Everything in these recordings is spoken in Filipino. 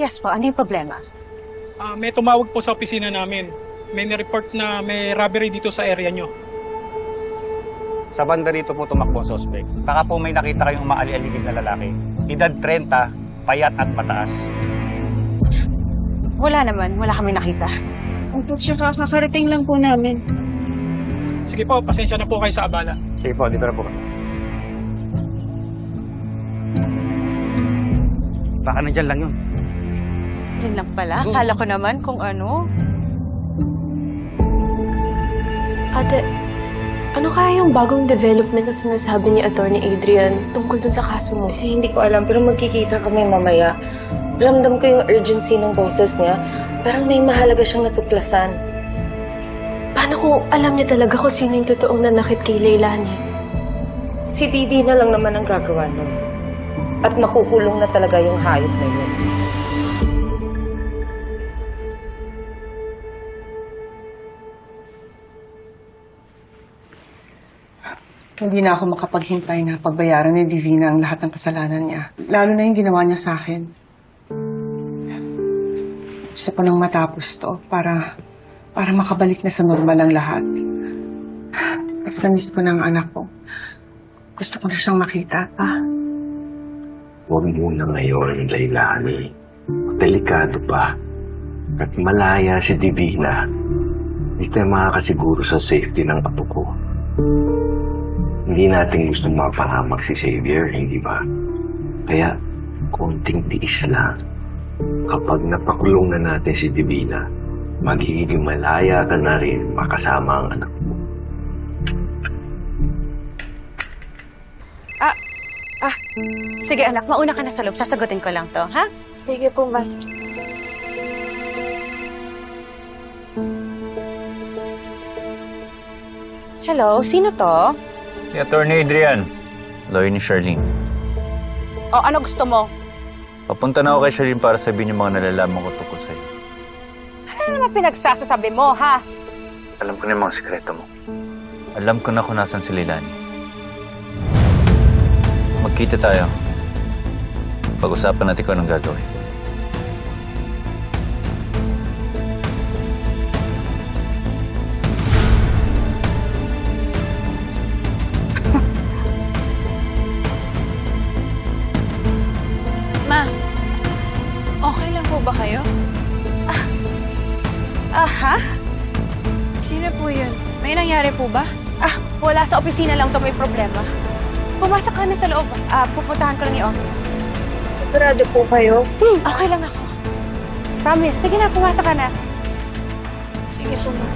Yes po, ano yung problema? Ah, may tumawag po sa opisina namin. May ni-report na may robbery dito sa area nyo. Sa banda rito po tumakbo ang suspect. Baka po may nakita kayong maali-aligid na lalaki. Edad 30, payat at mataas. Wala naman, wala kami nakita. Opo, tsaka kakarating lang po namin. Sige po, pasensya na po kayo sa abala. Sige po, dito na po. Baka nandyan lang yun. Yun lang pala. Kala ko naman kung ano. Ate, ano kaya yung bagong development na sinasabi ni Attorney Adrian tungkol dun sa kaso mo? Eh, hindi ko alam, pero magkikita kami mamaya. Ramdam ko yung urgency ng boses niya. Parang may mahalaga siyang natuklasan. Paano kung alam niya talaga kung sino yung totoong nanakit kay Leilani? Si Didi na lang naman ang gagawa nun. At makukulong na talaga yung hayop na yun. Hindi na ako makapaghintay na pagbayaran ni Divina ang lahat ng kasalanan niya. Lalo na yung ginawa niya sa akin. Gusto ko nang matapos to para, para makabalik na sa normal ang lahat. Mas na-miss ko na ang anak ko. Gusto ko na siyang makita, pa. Huwag muna ngayon, Lailani. Delikado pa. At malaya si Divina. Hindi tayo makakasiguro sa safety ng apo ko. Hindi natin gusto mapahamak si Xavier, hindi ba? Kaya, konting tiis lang. Kapag napakulong na natin si Divina, magiging malaya ka na rin makasama ang anak mo. Sige anak, mauna ka na sa loob. Sasagutin ko lang to, ha? Sige po, ma. Hello, sino to? Si Attorney Adrian, lawyer ni Charlene. O ano gusto mo? Papunta na ako kay Charlene para sabihin yung mga nalalaman ko tungkol sa'yo. Ano naman pinagsasasabi mo, ha? Alam ko na yung mga sikreto mo. Alam ko na kung nasan si Leilani. Magkita tayo. Pag-usapan natin kung anong gagawin. Ba kayo? Ah, ha? Sino po yun? May nangyari po ba? Ah, wala sa opisina lang to may problema. Pumasok ka na sa loob. Ah, pupuntahan ko lang yung office. Sigurado po kayo? Hmm, okay lang ako. Promise. Sige na, pumasok ka na. Sige po, ma.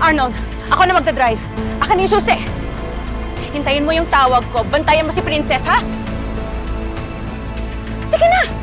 Arnold, ako na magdadrive. Akin yung susi. Hintayin mo yung tawag ko. Bantayan mo si Princess, ha? Sige na!